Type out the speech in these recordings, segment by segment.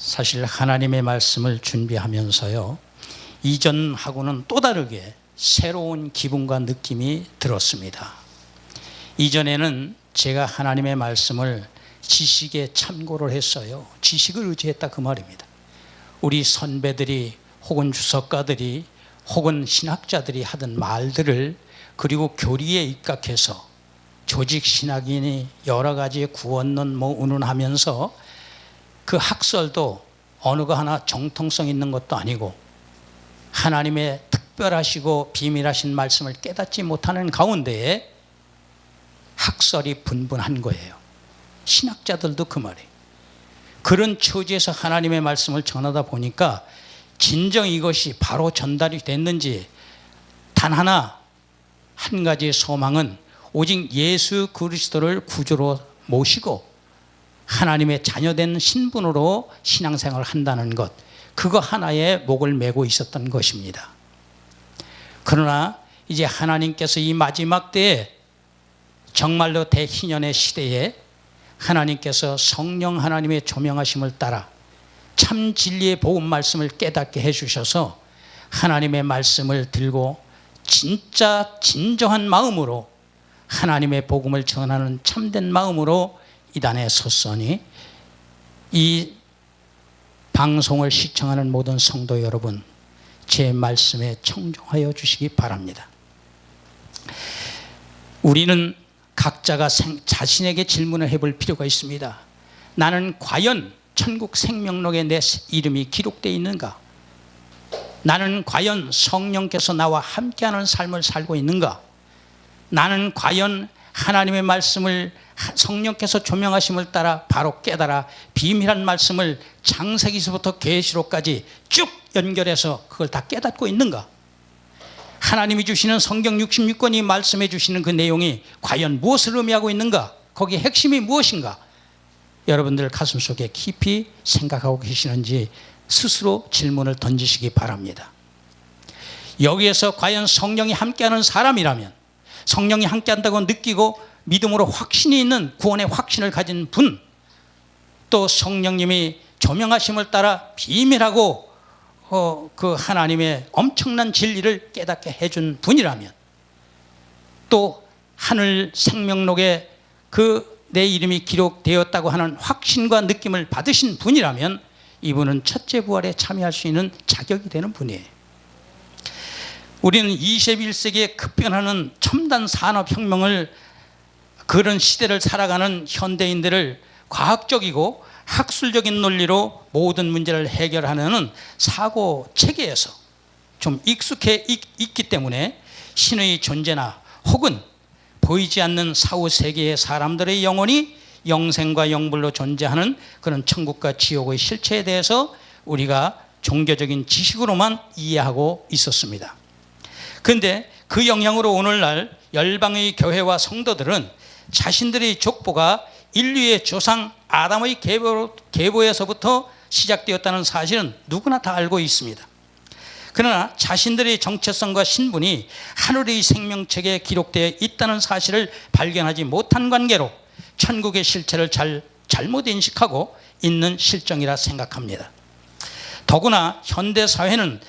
사실 하나님의 말씀을 준비하면서요. 이전하고는 또 다르게 새로운 기분과 느낌이 들었습니다. 이전에는 제가 하나님의 말씀을 지식에 참고를 했어요. 지식을 의지했다 그 말입니다. 우리 선배들이 혹은 주석가들이 혹은 신학자들이 하던 말들을 그리고 교리에 입각해서 조직 신학인이 여러 가지 구원론 뭐 운운하면서 그 학설도 어느 거 하나 정통성 있는 것도 아니고 하나님의 특별하시고 비밀하신 말씀을 깨닫지 못하는 가운데에 학설이 분분한 거예요. 신학자들도 그 말이에요. 그런 처지에서 하나님의 말씀을 전하다 보니까 진정 이것이 바로 전달이 됐는지 단 하나 한 가지의 소망은 오직 예수 그리스도를 구주로 모시고 하나님의 자녀된 신분으로 신앙생활을 한다는 것 그거 하나에 목을 메고 있었던 것입니다. 그러나 이제 하나님께서 이 마지막 때에 정말로 대희년의 시대에 하나님께서 성령 하나님의 조명하심을 따라 참 진리의 복음 말씀을 깨닫게 해 주셔서 하나님의 말씀을 들고 진짜 진정한 마음으로 하나님의 복음을 전하는 참된 마음으로 이 단에 섰으니 이 방송을 시청하는 모든 성도 여러분 제 말씀에 청종하여 주시기 바랍니다. 우리는 각자가 생, 자신에게 질문을 해볼 필요가 있습니다. 나는 과연 천국 생명록에 내 이름이 기록되어 있는가? 나는 과연 성령께서 나와 함께하는 삶을 살고 있는가? 나는 과연 하나님의 말씀을 성령께서 조명하심을 따라 바로 깨달아 비밀한 말씀을 창세기서부터 계시록까지 쭉 연결해서 그걸 다 깨닫고 있는가? 하나님이 주시는 성경 66권이 말씀해 주시는 그 내용이 과연 무엇을 의미하고 있는가? 거기 핵심이 무엇인가? 여러분들 가슴 속에 깊이 생각하고 계시는지 스스로 질문을 던지시기 바랍니다. 여기에서 과연 성령이 함께하는 사람이라면 성령이 함께 한다고 느끼고 믿음으로 확신이 있는 구원의 확신을 가진 분, 또 성령님이 조명하심을 따라 비밀하고 어, 그 하나님의 엄청난 진리를 깨닫게 해준 분이라면 또 하늘 생명록에 그 내 이름이 기록되었다고 하는 확신과 느낌을 받으신 분이라면 이분은 첫째 부활에 참여할 수 있는 자격이 되는 분이에요. 우리는 21세기에 급변하는 첨단 산업혁명을 그런 시대를 살아가는 현대인들을 과학적이고 학술적인 논리로 모든 문제를 해결하는 사고 체계에서 좀 익숙해 있기 때문에 신의 존재나 혹은 보이지 않는 사후 세계의 사람들의 영혼이 영생과 영불로 존재하는 그런 천국과 지옥의 실체에 대해서 우리가 종교적인 지식으로만 이해하고 있었습니다. 그런데 그 영향으로 오늘날 열방의 교회와 성도들은 자신들의 족보가 인류의 조상 아담의 계보, 계보에서부터 시작되었다는 사실은 누구나 다 알고 있습니다. 그러나 자신들의 정체성과 신분이 하늘의 생명책에 기록되어 있다는 사실을 발견하지 못한 관계로 천국의 실체를 잘 잘못 인식하고 있는 실정이라 생각합니다. 더구나 현대 사회는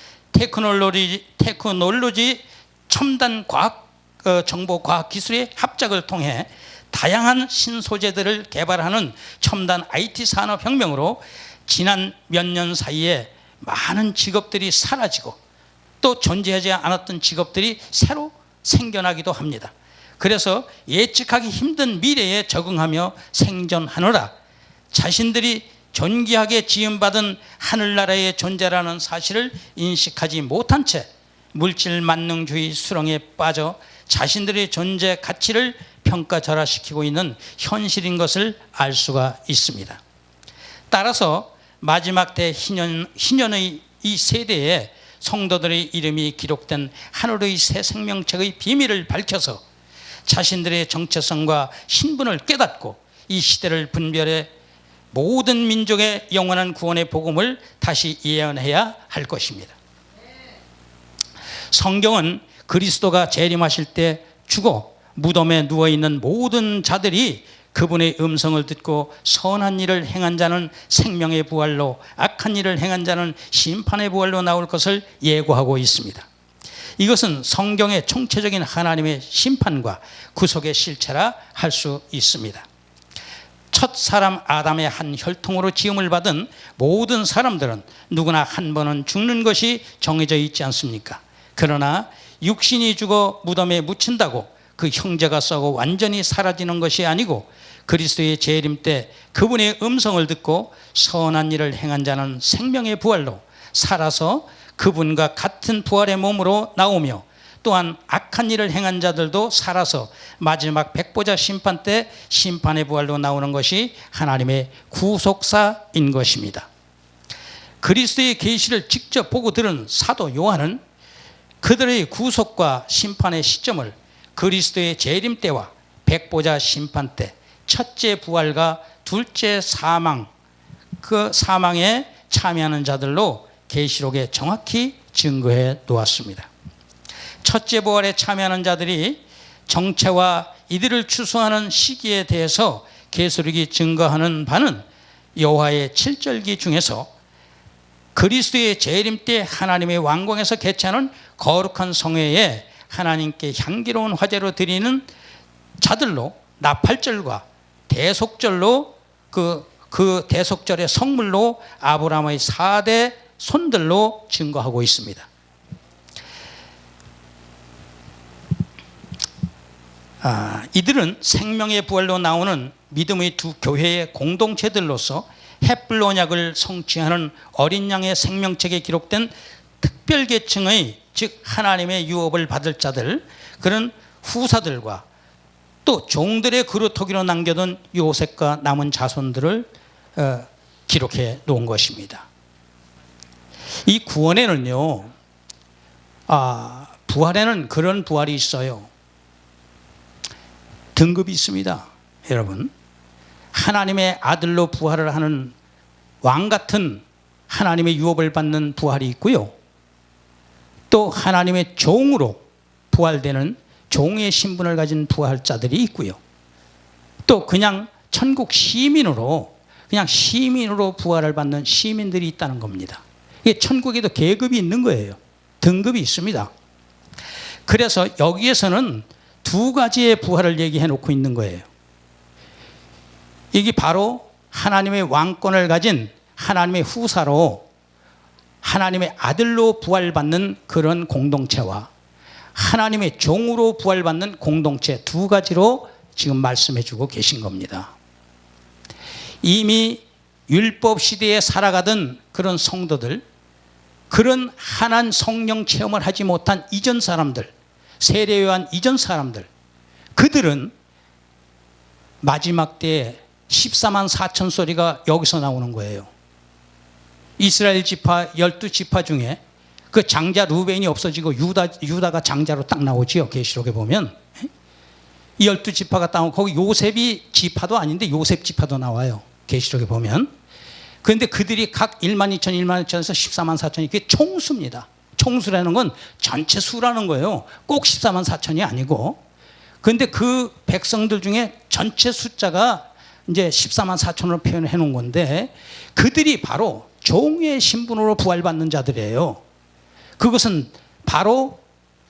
테크놀로지 테크놀로지 첨단 과학 어, 정보 과학 기술의 합작을 통해 다양한 신소재들을 개발하는 첨단 IT 산업 혁명으로 지난 몇 년 사이에 많은 직업들이 사라지고 또 존재하지 않았던 직업들이 새로 생겨나기도 합니다. 그래서 예측하기 힘든 미래에 적응하며 생존하느라 자신들이 존귀하게 지음받은 하늘나라의 존재라는 사실을 인식하지 못한 채 물질 만능주의 수렁에 빠져 자신들의 존재 가치를 평가절하시키고 있는 현실인 것을 알 수가 있습니다. 따라서 마지막 대 희년, 희년의 이 세대에 성도들의 이름이 기록된 하늘의 새 생명책의 비밀을 밝혀서 자신들의 정체성과 신분을 깨닫고 이 시대를 분별해 모든 민족의 영원한 구원의 복음을 다시 예언해야 할 것입니다. 성경은 그리스도가 재림하실 때 죽어 무덤에 누워 있는 모든 자들이 그분의 음성을 듣고 선한 일을 행한 자는 생명의 부활로 악한 일을 행한 자는 심판의 부활로 나올 것을 예고하고 있습니다. 이것은 성경의 총체적인 하나님의 심판과 구속의 실체라 할 수 있습니다. 첫 사람 아담의 한 혈통으로 지음을 받은 모든 사람들은 누구나 한 번은 죽는 것이 정해져 있지 않습니까? 그러나 육신이 죽어 무덤에 묻힌다고 그 형제가 썩어 완전히 사라지는 것이 아니고 그리스도의 재림 때 그분의 음성을 듣고 선한 일을 행한 자는 생명의 부활로 살아서 그분과 같은 부활의 몸으로 나오며 또한 악한 일을 행한 자들도 살아서 마지막 백보자 심판 때 심판의 부활로 나오는 것이 하나님의 구속사인 것입니다. 그리스도의 계시를 직접 보고 들은 사도 요한은 그들의 구속과 심판의 시점을 그리스도의 재림 때와 백보자 심판 때 첫째 부활과 둘째 사망 그 사망에 참여하는 자들로 계시록에 정확히 증거해 놓았습니다. 첫째 부활에 참여하는 자들이 정체와 이들을 추수하는 시기에 대해서 계시록이 증거하는 바는 여호와의 7절기 중에서 그리스도의 재림 때 하나님의 왕궁에서 개최하는 거룩한 성회에 하나님께 향기로운 화제로 드리는 자들로 나팔절과 대속절로 그, 그 대속절의 성물로 아브라함의 4대 손들로 증거하고 있습니다. 아, 이들은 생명의 부활로 나오는 믿음의 두 교회의 공동체들로서 햇불 언약을 성취하는 어린 양의 생명책에 기록된 특별 계층의 즉 하나님의 유업을 받을 자들 그런 후사들과 또 종들의 그루터기로 남겨둔 요셉과 남은 자손들을 어, 기록해 놓은 것입니다. 이 구원에는요, 아, 부활에는 그런 부활이 있어요. 등급이 있습니다. 여러분. 하나님의 아들로 부활을 하는 왕 같은 하나님의 유업을 받는 부활이 있고요. 또 하나님의 종으로 부활되는 종의 신분을 가진 부활자들이 있고요. 또 그냥 천국 시민으로 그냥 시민으로 부활을 받는 시민들이 있다는 겁니다. 이게 천국에도 계급이 있는 거예요. 등급이 있습니다. 그래서 여기에서는 두 가지의 부활을 얘기해 놓고 있는 거예요. 이게 바로 하나님의 왕권을 가진 하나님의 후사로 하나님의 아들로 부활받는 그런 공동체와 하나님의 종으로 부활받는 공동체 두 가지로 지금 말씀해 주고 계신 겁니다. 이미 율법 시대에 살아가던 그런 성도들, 그런 하나님 성령 체험을 하지 못한 이전 사람들, 세례요한 이전 사람들, 그들은 마지막 때에 14만 4천 소리가 여기서 나오는 거예요. 이스라엘 지파 12지파 중에 그 장자 루벤이 없어지고 유다, 유다가 장자로 딱 나오지요. 계시록에 보면. 이 12지파가 딱 거기 요셉이 지파도 아닌데 요셉 지파도 나와요. 계시록에 보면. 그런데 그들이 각 1만 2천, 1만 2천에서 14만 4천이 그게 총수입니다. 총수라는 건 전체 수라는 거예요. 꼭 14만 4천이 아니고. 그런데 그 백성들 중에 전체 숫자가 이제 14만 4천으로 표현해 놓은 건데 그들이 바로 종의 신분으로 부활받는 자들이에요. 그것은 바로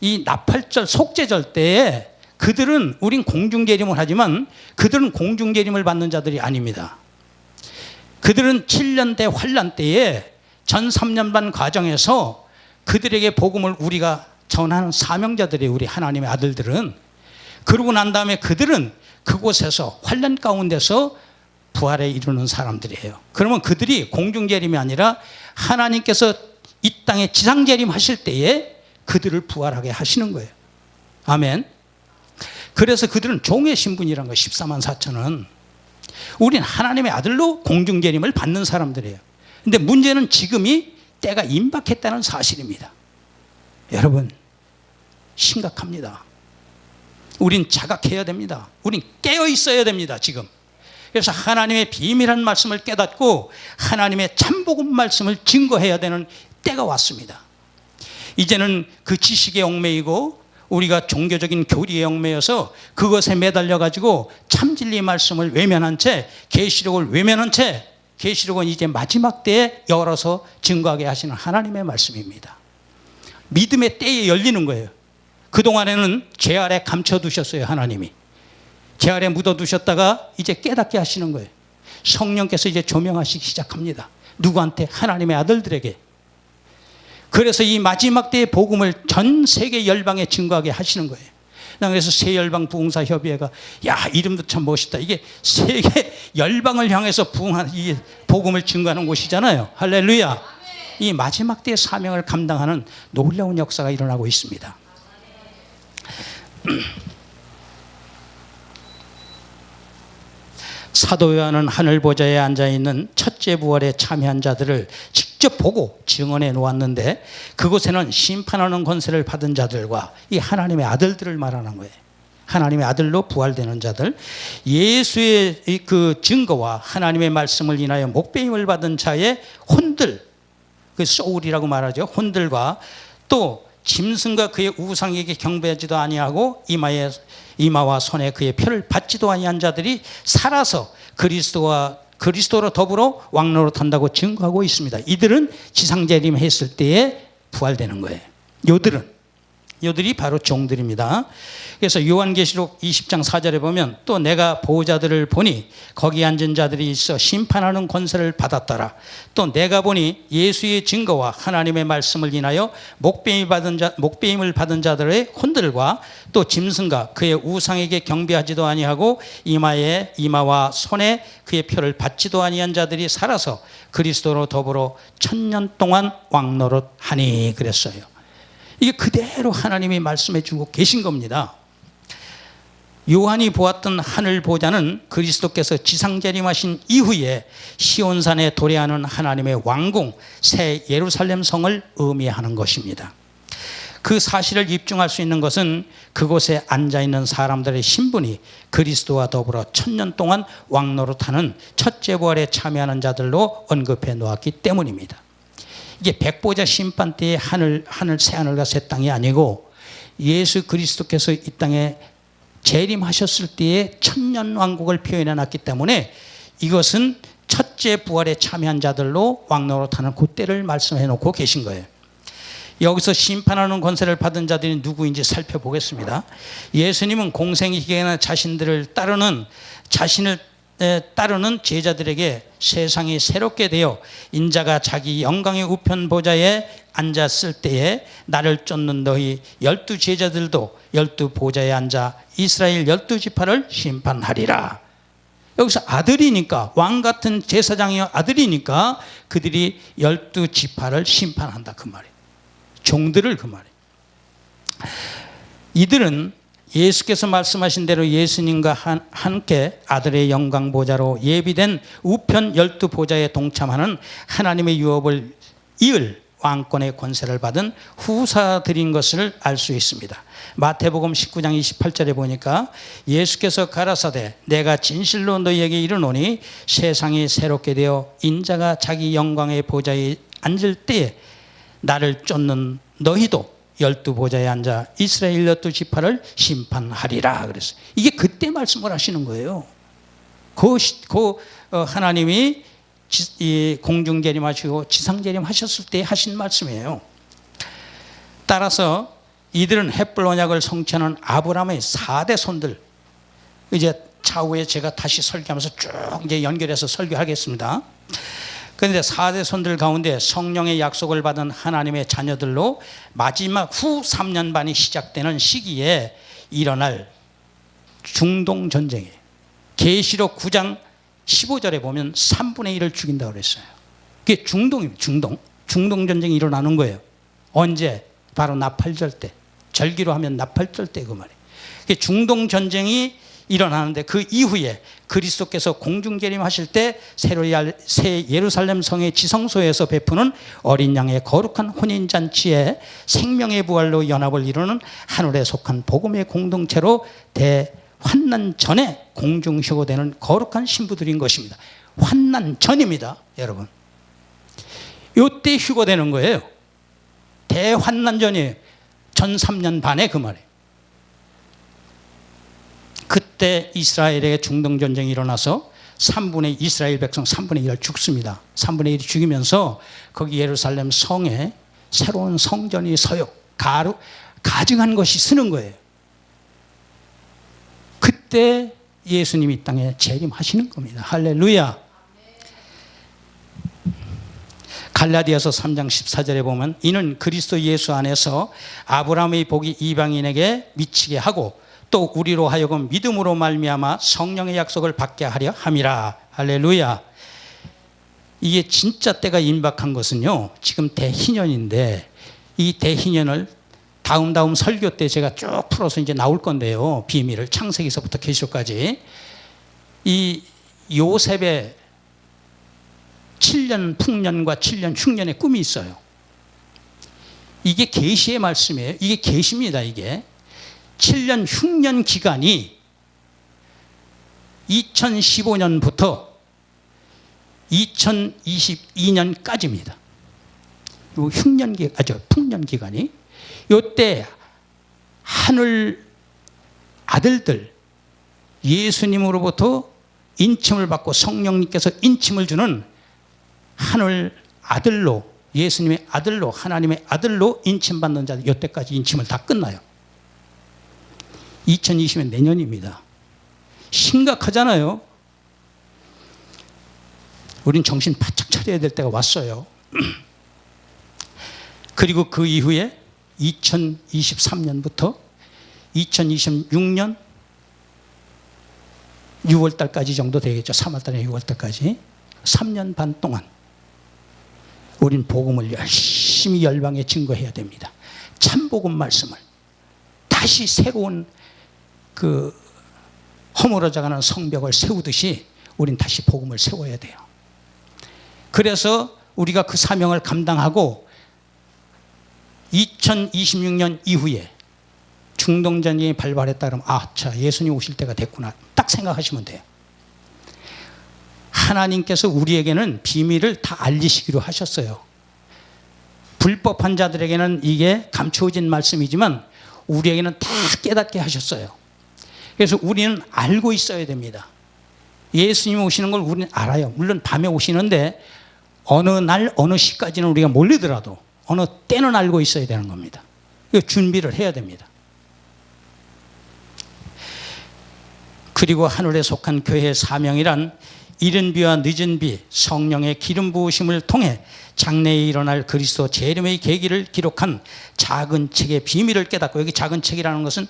이 나팔절 속죄절 때에 그들은 우린 공중재림을 하지만 그들은 공중재림을 받는 자들이 아닙니다. 그들은 7년 대 환란 때에 전 3년 반 과정에서 그들에게 복음을 우리가 전하는 사명자들이 우리 하나님의 아들들은 그러고 난 다음에 그들은 그곳에서 환란 가운데서 부활에 이르는 사람들이에요. 그러면 그들이 공중 재림이 아니라 하나님께서 이 땅에 지상 재림 하실 때에 그들을 부활하게 하시는 거예요. 아멘. 그래서 그들은 종의 신분이란 거 14만 4천은 우린 하나님의 아들로 공중 재림을 받는 사람들이에요. 근데 문제는 지금이 때가 임박했다는 사실입니다. 여러분 심각합니다. 우린 자각해야 됩니다. 우린 깨어 있어야 됩니다. 지금. 그래서 하나님의 비밀한 말씀을 깨닫고 하나님의 참복음 말씀을 증거해야 되는 때가 왔습니다. 이제는 그 지식에 얽매이고 우리가 종교적인 교리에 얽매여서 그것에 매달려 가지고 참 진리 말씀을 외면한 채 계시록을 외면한 채 계시록은 이제 마지막 때에 열어서 증거하게 하시는 하나님의 말씀입니다. 믿음의 때에 열리는 거예요. 그동안에는 죄 아래 감춰 두셨어요, 하나님이. 죄 아래 묻어 두셨다가 이제 깨닫게 하시는 거예요. 성령께서 이제 조명하시기 시작합니다. 누구한테? 하나님의 아들들에게. 그래서 이 마지막 때의 복음을 전 세계 열방에 증거하게 하시는 거예요. 나 그래서 세열방 부흥사 협의회가 야 이름도 참 멋있다. 이게 세계 열방을 향해서 부흥하는 이 복음을 증거하는 곳이잖아요. 할렐루야. 이 마지막 때의 사명을 감당하는 놀라운 역사가 일어나고 있습니다. 사도 요한은 하늘 보좌에 앉아 있는 첫째 부활에 참여한 자들을 직접 보고 증언해 놓았는데 그곳에는 심판하는 권세를 받은 자들과 이 하나님의 아들들을 말하는 거예요. 하나님의 아들로 부활되는 자들, 예수의 이그 증거와 하나님의 말씀을 인하여 목배임을 받은 자의 혼들, 그 소울이라고 말하죠. 혼들과 또 짐승과 그의 우상에게 경배하지도 아니하고 이마에 이마와 손에 그의 표를 받지도 아니한 자들이 살아서 그리스도와 그리스도로 더불어 왕로로 탄다고 증거하고 있습니다. 이들은 지상재림 했을 때에 부활되는 거예요. 요들은 요들이 바로 종들입니다. 그래서 요한계시록 20장 4절에 보면 또 내가 보호자들을 보니 거기 앉은 자들이 있어 심판하는 권세를 받았더라. 또 내가 보니 예수의 증거와 하나님의 말씀을 인하여 목배임 받은 자 목배임을 받은 자들의 혼들과 또 짐승과 그의 우상에게 경배하지도 아니하고 이마에 이마와 손에 그의 표를 받지도 아니한 자들이 살아서 그리스도로 더불어 천년 동안 왕노릇 하니 그랬어요. 이게 그대로 하나님이 말씀해 주고 계신 겁니다. 요한이 보았던 하늘 보좌는 그리스도께서 지상재림하신 이후에 시온산에 도래하는 하나님의 왕궁 새 예루살렘 성을 의미하는 것입니다. 그 사실을 입증할 수 있는 것은 그곳에 앉아 있는 사람들의 신분이 그리스도와 더불어 천년 동안 왕노릇하는 첫째 부활에 참여하는 자들로 언급해 놓았기 때문입니다. 이게 백보자 심판 때의 하늘 하늘 새 하늘과 새 땅이 아니고 예수 그리스도께서 이 땅에 재림하셨을 때의 천년 왕국을 표현해 놨기 때문에 이것은 첫째 부활에 참여한 자들로 왕노릇하는 그때를 말씀해 놓고 계신 거예요. 여기서 심판하는 권세를 받은 자들이 누구인지 살펴보겠습니다. 예수님은 공생의 기계나 자신들을 따르는 자신을 따르는 제자들에게 세상이 새롭게 되어 인자가 자기 영광의 우편 보좌에 앉았을 때에 나를 쫓는 너희 열두 제자들도 열두 보좌에 앉아 이스라엘 열두 지파를 심판하리라. 여기서 아들이니까 왕 같은 제사장의 아들이니까 그들이 열두 지파를 심판한다 그 말이에요. 종들을 그 말이에요. 이들은 예수께서 말씀하신 대로 예수님과 함께 아들의 영광 보좌로 예비된 우편 열두 보좌에 동참하는 하나님의 유업을 이을 왕권의 권세를 받은 후사들인 것을 알 수 있습니다. 마태복음 19장 28절에 보니까 예수께서 가라사대 내가 진실로 너희에게 이르노니 세상이 새롭게 되어 인자가 자기 영광의 보좌에 앉을 때에 나를 쫓는 너희도 열두 보좌에 앉아 이스라엘 열두 지파를 심판하리라 그랬어요. 이게 그때 말씀을 하시는 거예요. 그, 그 하나님이 공중 재림하시고 지상 재림하셨을 때 하신 말씀이에요. 따라서 이들은 햇불 언약을 성취하는 아브라함의 4대 손들 이제 차후에 제가 다시 설교하면서 쭉 이제 연결해서 설교하겠습니다. 그런데 4대 손들 가운데 성령의 약속을 받은 하나님의 자녀들로 마지막 후 3년 반이 시작되는 시기에 일어날 중동 전쟁에 계시록 9장 15절에 보면 3분의 1을 죽인다고 그랬어요. 그게 중동입니다. 중동. 중동 전쟁이 일어나는 거예요. 언제? 바로 나팔절 때. 절기로 하면 나팔절 때 그 말이에요. 중동 전쟁이 일어나는데 그 이후에 그리스도께서 공중 재림하실 때 새 예루살렘 성의 지성소에서 베푸는 어린 양의 거룩한 혼인 잔치에 생명의 부활로 연합을 이루는 하늘에 속한 복음의 공동체로 대환난 전에 공중 휴거되는 거룩한 신부들인 것입니다. 환난 전입니다, 여러분. 요때 휴거되는 거예요. 대환난 전이에요. 전 3년 반에 그 말이에요. 그때 이스라엘의 중동 전쟁이 일어나서 3분의 이스라엘 백성 3분의 1을 죽습니다. 3분의 1이 죽이면서 거기 예루살렘 성에 새로운 성전이 서요. 가루 가증한 것이 쓰는 거예요. 그때 예수님이 이 땅에 재림하시는 겁니다. 할렐루야. 갈라디아서 3장 14절에 보면 이는 그리스도 예수 안에서 아브라함의 복이 이방인에게 미치게 하고 또 우리로 하여금 믿음으로 말미암아 성령의 약속을 받게 하려 함이라. 할렐루야. 이게 진짜 때가 임박한 것은요. 지금 대희년인데 이 대희년을 다음 다음 설교 때 제가 쭉 풀어서 이제 나올 건데요. 비밀을 창세기서부터 계시까지 이 요셉의 7년 풍년과 7년 흉년의 꿈이 있어요. 이게 계시의 말씀이에요. 이게 계시입니다, 이게. 7년 흉년 기간이 2015년부터 2022년까지입니다. 요 흉년 기 아죠 풍년 기간이 요때 하늘 아들들 예수님으로부터 인침을 받고 성령님께서 인침을 주는 하늘 아들로 예수님의 아들로 하나님의 아들로 인침 받는 자들 요때까지 인침을 다 끝나요. 2020년 내년입니다. 심각하잖아요. 우린 정신 바짝 차려야 될 때가 왔어요. 그리고 그 이후에 2023년부터 2026년 6월 달까지 정도 되겠죠. 3월 달에 6월 달까지. 3년 반 동안 우린 복음을 열심히 열방에 증거해야 됩니다. 참복음 말씀을 다시 새로운 그 허물어져가는 성벽을 세우듯이 우린 다시 복음을 세워야 돼요. 그래서 우리가 그 사명을 감당하고 2026년 이후에 중동전쟁이 발발했다 그러면 아, 자, 예수님 오실 때가 됐구나. 딱 생각하시면 돼요. 하나님께서 우리에게는 비밀을 다 알리시기로 하셨어요. 불법한 자들에게는 이게 감추어진 말씀이지만 우리에게는 다 깨닫게 하셨어요. 그래서 우리는 알고 있어야 됩니다. 예수님 오시는 걸 우리는 알아요. 물론 밤에 오시는데 어느 날 어느 시까지는 우리가 몰리더라도 어느 때는 알고 있어야 되는 겁니다. 준비를 해야 됩니다. 그리고 하늘에 속한 교회의 사명이란 이른 비와 늦은 비 성령의 기름 부으심을 통해 장래에 일어날 그리스도 재림의 계기를 기록한 작은 책의 비밀을 깨닫고 여기 작은 책이라는 것은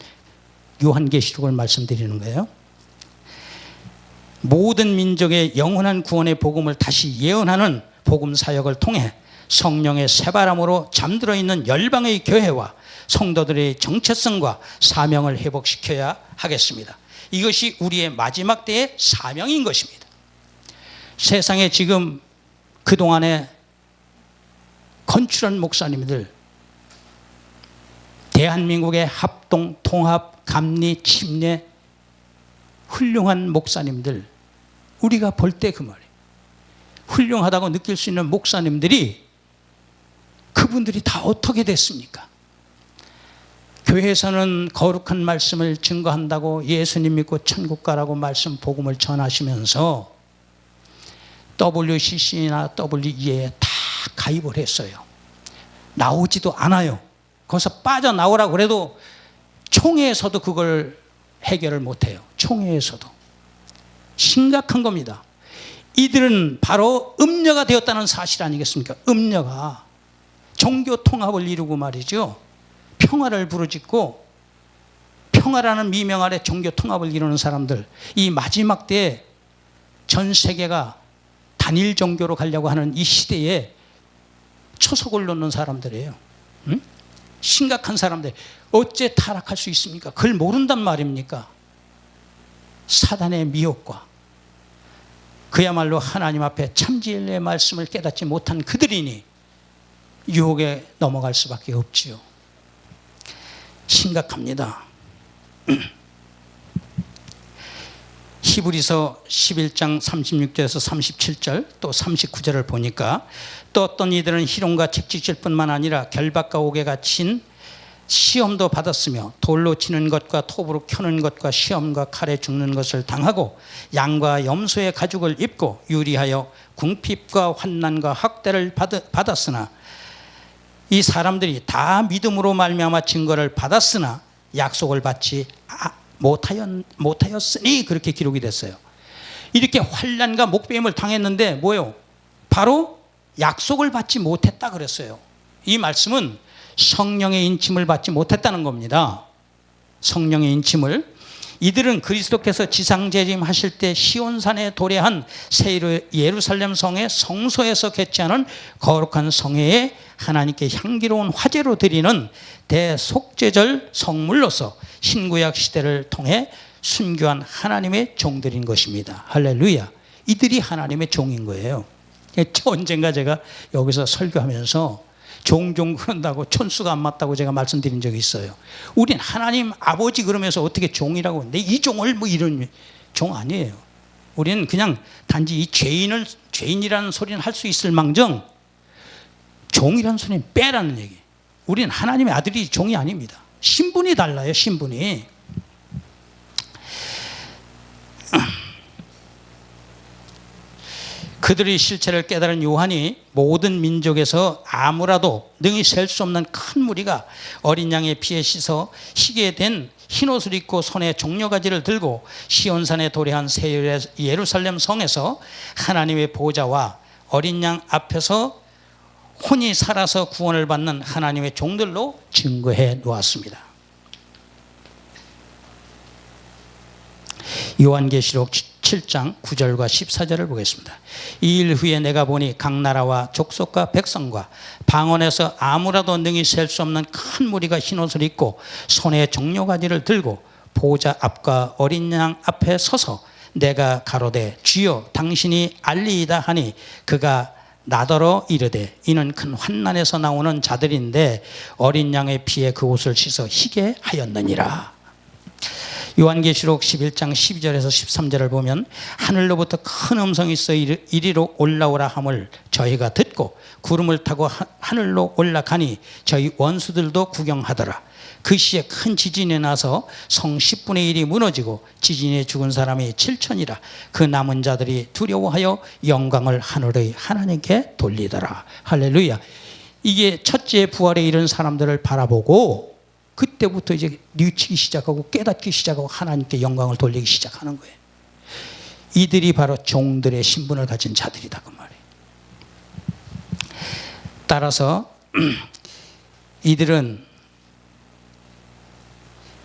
요한계시록을 말씀드리는 거예요. 모든 민족의 영원한 구원의 복음을 다시 예언하는 복음 사역을 통해 성령의 새바람으로 잠들어 있는 열방의 교회와 성도들의 정체성과 사명을 회복시켜야 하겠습니다. 이것이 우리의 마지막 때의 사명인 것입니다. 세상에 지금 그동안에 건출한 목사님들, 대한민국의 합동, 통합, 감리, 침례, 훌륭한 목사님들, 우리가 볼 때 그 말이에요. 훌륭하다고 느낄 수 있는 목사님들이 그분들이 다 어떻게 됐습니까? 교회에서는 거룩한 말씀을 증거한다고 예수님 믿고 천국 가라고 말씀 복음을 전하시면서 WCC나 WE에 다 가입을 했어요. 나오지도 않아요. 거기서 빠져나오라고 그래도 총회에서도 그걸 해결을 못해요. 총회에서도. 심각한 겁니다. 이들은 바로 음녀가 되었다는 사실 아니겠습니까? 음녀가 종교 통합을 이루고 말이죠. 평화를 부르짖고 평화라는 미명 아래 종교 통합을 이루는 사람들 이 마지막 때에 전 세계가 단일 종교로 가려고 하는 이 시대에 초석을 놓는 사람들이에요. 응? 심각한 사람들 어째 타락할 수 있습니까? 그걸 모른단 말입니까? 사단의 미혹과 그야말로 하나님 앞에 참진리의 말씀을 깨닫지 못한 그들이니 유혹에 넘어갈 수밖에 없지요. 심각합니다. 히브리서 11장 36절에서 37절 또 39절을 보니까 또 어떤 이들은 희롱과 책찍질 뿐만 아니라 결박과 옥에 갇힌 시험도 받았으며 돌로 치는 것과 톱으로 켜는 것과 시험과 칼에 죽는 것을 당하고 양과 염소의 가죽을 입고 유리하여 궁핍과 환난과 학대를 받- 받았으나 이 사람들이 다 믿음으로 말미암아 증거를 받았으나 약속을 받지 아- 못하였, 못하였으니 그렇게 기록이 됐어요. 이렇게 환란과 목배임을 당했는데 뭐요? 바로 약속을 받지 못했다 그랬어요. 이 말씀은 성령의 인침을 받지 못했다는 겁니다. 성령의 인침을 이들은 그리스도께서 지상재림 하실 때 시온산에 도래한 새 예루살렘 성의 성소에서 개최하는 거룩한 성회에 하나님께 향기로운 화제로 드리는 대속죄절 성물로서 신구약 시대를 통해 순교한 하나님의 종들인 것입니다. 할렐루야. 이들이 하나님의 종인 거예요. 언젠가 제가 여기서 설교하면서 종종 그런다고 촌수가 안 맞다고 제가 말씀드린 적이 있어요. 우린 하나님 아버지 그러면서 어떻게 종이라고 근데 이 종을 뭐 이런 종 아니에요. 우리는 그냥 단지 이 죄인을 죄인이라는 소리는 할 수 있을 망정 종이라는 소리는 빼라는 얘기. 우리는 하나님의 아들이 종이 아닙니다. 신분이 달라요, 신분이. 그들의 실체를 깨달은 요한이 모든 민족에서 아무라도 능히 셀 수 없는 큰 무리가 어린 양의 피에 씻어 희게 된 흰옷을 입고 손에 종려가지를 들고 시온산에 도래한 새 예루살렘 성에서 하나님의 보좌와 어린 양 앞에서 혼이 살아서 구원을 받는 하나님의 종들로 증거해 놓았습니다. 요한계시록 7장 9절과 14절을 보겠습니다. 이 일 후에 내가 보니 각 나라와 족속과 백성과 방언에서 아무라도 능히 셀 수 없는 큰 무리가 흰옷을 입고 손에 종려가지를 들고 보좌 앞과 어린 양 앞에 서서 내가 가로되 주여 당신이 알리이다 하니 그가 나더러 이르되 이는 큰 환난에서 나오는 자들인데 어린 양의 피에 그 옷을 씻어 희게 하였느니라. 요한계시록 11장 12절에서 13절을 보면 하늘로부터 큰 음성이 있어 이리로 올라오라 함을 저희가 듣고 구름을 타고 하늘로 올라가니 저희 원수들도 구경하더라. 그 시에 큰 지진이 나서 성 10분의 1이 무너지고 지진에 죽은 사람이 7천이라 그 남은 자들이 두려워하여 영광을 하늘의 하나님께 돌리더라. 할렐루야. 이게 첫째 부활에 이른 사람들을 바라보고 그때부터 이제 뉘치기 시작하고 깨닫기 시작하고 하나님께 영광을 돌리기 시작하는 거예요. 이들이 바로 종들의 신분을 가진 자들이다 그 말이에요. 따라서 이들은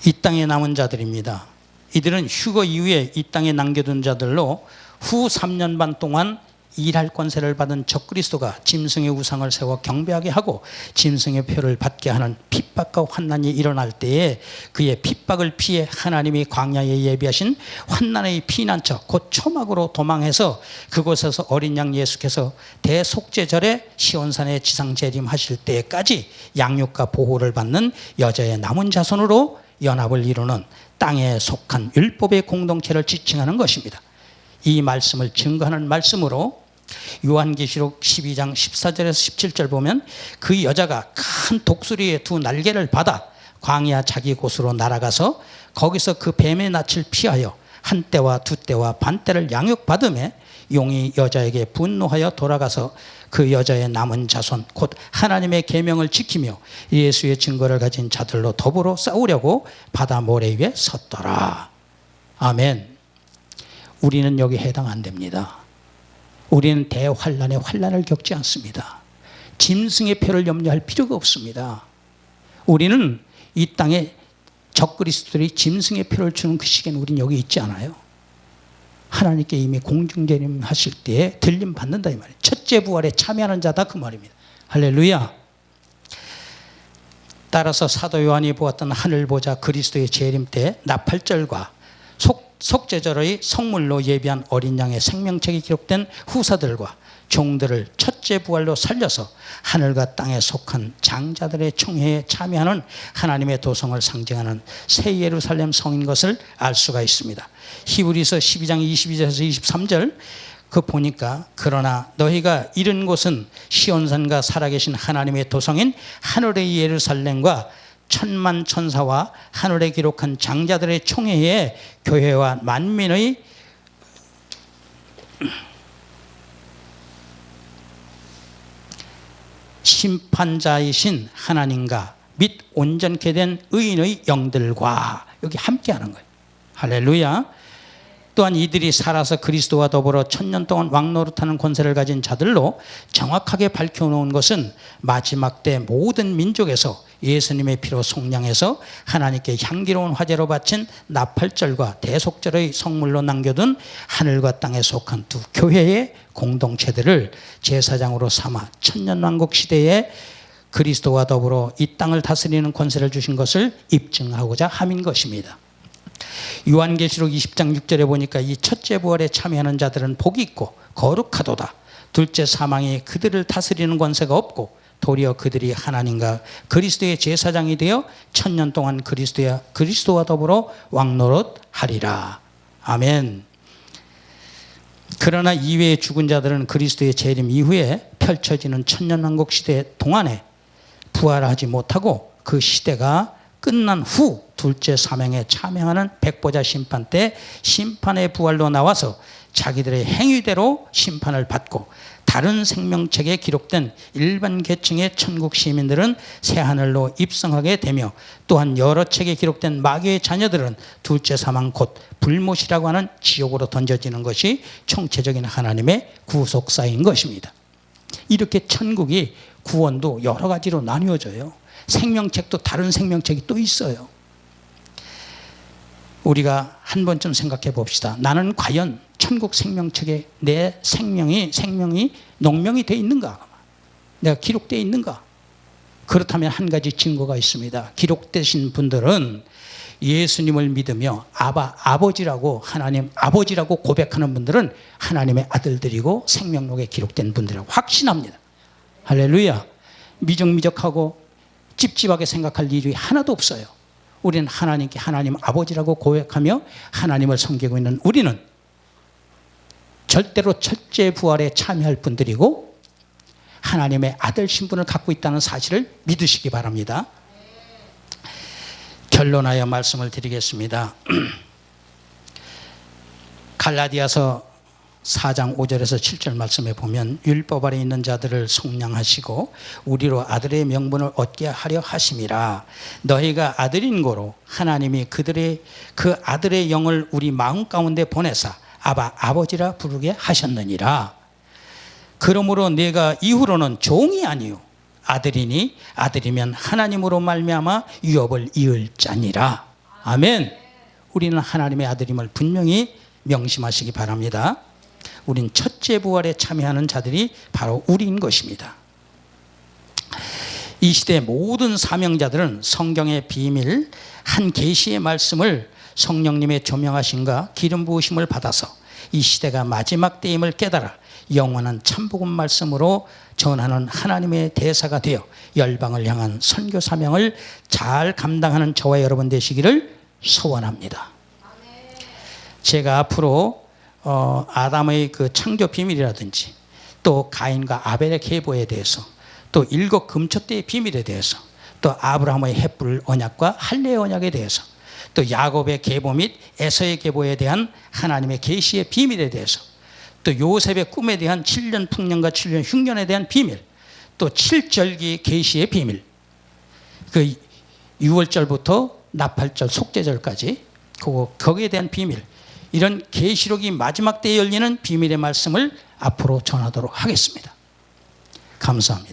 이 땅에 남은 자들입니다. 이들은 휴거 이후에 이 땅에 남겨둔 자들로 후 3년 반 동안 일할 권세를 받은 적그리스도가 짐승의 우상을 세워 경배하게 하고 짐승의 표를 받게 하는 핍박과 환난이 일어날 때에 그의 핍박을 피해 하나님이 광야에 예비하신 환난의 피난처 곧 초막으로 도망해서 그곳에서 어린 양 예수께서 대속제절에 시온산에 지상 재림하실 때까지 양육과 보호를 받는 여자의 남은 자손으로 연합을 이루는 땅에 속한 율법의 공동체를 지칭하는 것입니다. 이 말씀을 증거하는 말씀으로 요한계시록 12장 14절에서 17절 보면 그 여자가 큰 독수리의 두 날개를 받아 광야 자기 곳으로 날아가서 거기서 그 뱀의 낯을 피하여 한 때와 두 때와 반 때를 양육받음에 용이 여자에게 분노하여 돌아가서 그 여자의 남은 자손 곧 하나님의 계명을 지키며 예수의 증거를 가진 자들로 더불어 싸우려고 바다 모래 위에 섰더라. 아멘. 우리는 여기 해당 안 됩니다. 우리는 대환란의 환란을 겪지 않습니다. 짐승의 표를 염려할 필요가 없습니다. 우리는 이 땅에 적그리스도들이 짐승의 표를 주는 그 시기에는 우리는 여기 있지 않아요. 하나님께 이미 공중재림 하실 때에 들림 받는다 이 말이에요. 첫째 부활에 참여하는 자다 그 말입니다. 할렐루야. 따라서 사도 요한이 보았던 하늘 보자 그리스도의 재림 때 나팔절과 속, 속죄절의 성물로 예비한 어린 양의 생명책이 기록된 후사들과 종들을 첫째 부활로 살려서 하늘과 땅에 속한 장자들의 총회에 참여하는 하나님의 도성을 상징하는 새 예루살렘 성인 것을 알 수가 있습니다. 히브리서 12장 22절에서 23절 그 보니까 그러나 너희가 이른 곳은 시온산과 살아계신 하나님의 도성인 하늘의 예루살렘과 천만 천사와 하늘에 기록한 장자들의 총회에 교회와 만민의 심판자이신 하나님과 및 온전케 된 의인의 영들과 여기 함께하는 거예요. 할렐루야. 또한 이들이 살아서 그리스도와 더불어 천년 동안 왕노릇하는 권세를 가진 자들로 정확하게 밝혀놓은 것은 마지막 때 모든 민족에서 예수님의 피로 속량해서 하나님께 향기로운 화제로 바친 나팔절과 대속절의 성물로 남겨둔 하늘과 땅에 속한 두 교회의 공동체들을 제사장으로 삼아 천년왕국 시대에 그리스도와 더불어 이 땅을 다스리는 권세를 주신 것을 입증하고자 함인 것입니다. 요한계시록 20장 6절에 보니까 이 첫째 부활에 참여하는 자들은 복이 있고 거룩하도다. 둘째 사망이 그들을 다스리는 권세가 없고 도리어 그들이 하나님과 그리스도의 제사장이 되어 천년 동안 그리스도야 그리스도와 더불어 왕노릇 하리라. 아멘. 그러나 이외의 죽은 자들은 그리스도의 재림 이후에 펼쳐지는 천년왕국 시대 동안에 부활하지 못하고 그 시대가 끝난 후 둘째 사명에 참여하는 백보자 심판 때 심판의 부활로 나와서 자기들의 행위대로 심판을 받고 다른 생명책에 기록된 일반 계층의 천국 시민들은 새하늘로 입성하게 되며 또한 여러 책에 기록된 마귀의 자녀들은 둘째 사망 곧 불못이라고 하는 지옥으로 던져지는 것이 총체적인 하나님의 구속사인 것입니다. 이렇게 천국이 구원도 여러 가지로 나뉘어져요. 생명책도 다른 생명책이 또 있어요. 우리가 한 번쯤 생각해 봅시다. 나는 과연 천국 생명책에 내 생명이 생명이 농명이 돼 있는가? 내가 기록되어 있는가? 그렇다면 한 가지 증거가 있습니다. 기록되신 분들은 예수님을 믿으며 아바 아버지라고 하나님 아버지라고 고백하는 분들은 하나님의 아들들이고 생명록에 기록된 분들이라고 확신합니다. 할렐루야. 미적미적하고 찝찝하게 생각할 일이 하나도 없어요. 우리는 하나님께 하나님 아버지라고 고백하며 하나님을 섬기고 있는 우리는 절대로 첫째 부활에 참여할 분들이고 하나님의 아들 신분을 갖고 있다는 사실을 믿으시기 바랍니다. 결론하여 말씀을 드리겠습니다. 갈라디아서 4장 5절에서 7절 말씀에 보면 율법 아래 있는 자들을 속량하시고 우리로 아들의 명분을 얻게 하려 하심이라. 너희가 아들인 거로 하나님이 그들의 그 아들의 영을 우리 마음 가운데 보내사 아바 아버지라 부르게 하셨느니라. 그러므로 내가 이후로는 종이 아니요 아들이니 아들이면 하나님으로 말미암아 유업을 이을 자니라. 아멘. 우리는 하나님의 아들임을 분명히 명심하시기 바랍니다. 우린 첫째 부활에 참여하는 자들이 바로 우리인 것입니다. 이 시대 모든 사명자들은 성경의 비밀 한 계시의 말씀을 성령님의 조명하심과 기름 부으심을 받아서 이 시대가 마지막 때임을 깨달아 영원한 참복음 말씀으로 전하는 하나님의 대사가 되어 열방을 향한 선교 사명을 잘 감당하는 저와 여러분 되시기를 소원합니다. 제가 앞으로 어, 아담의 그 창조 비밀이라든지 또 가인과 아벨의 계보에 대해서 또 일곱 금초대의 비밀에 대해서 또 아브라함의 햇불 언약과 할례의 언약에 대해서 또 야곱의 계보 및 에서의 계보에 대한 하나님의 계시의 비밀에 대해서 또 요셉의 꿈에 대한 7년 풍년과 7년 흉년에 대한 비밀 또 7절기 계시의 비밀 그 6월절부터 나팔절 속죄절까지 그거 거기에 대한 비밀 이런 계시록이 마지막 때에 열리는 비밀의 말씀을 앞으로 전하도록 하겠습니다. 감사합니다.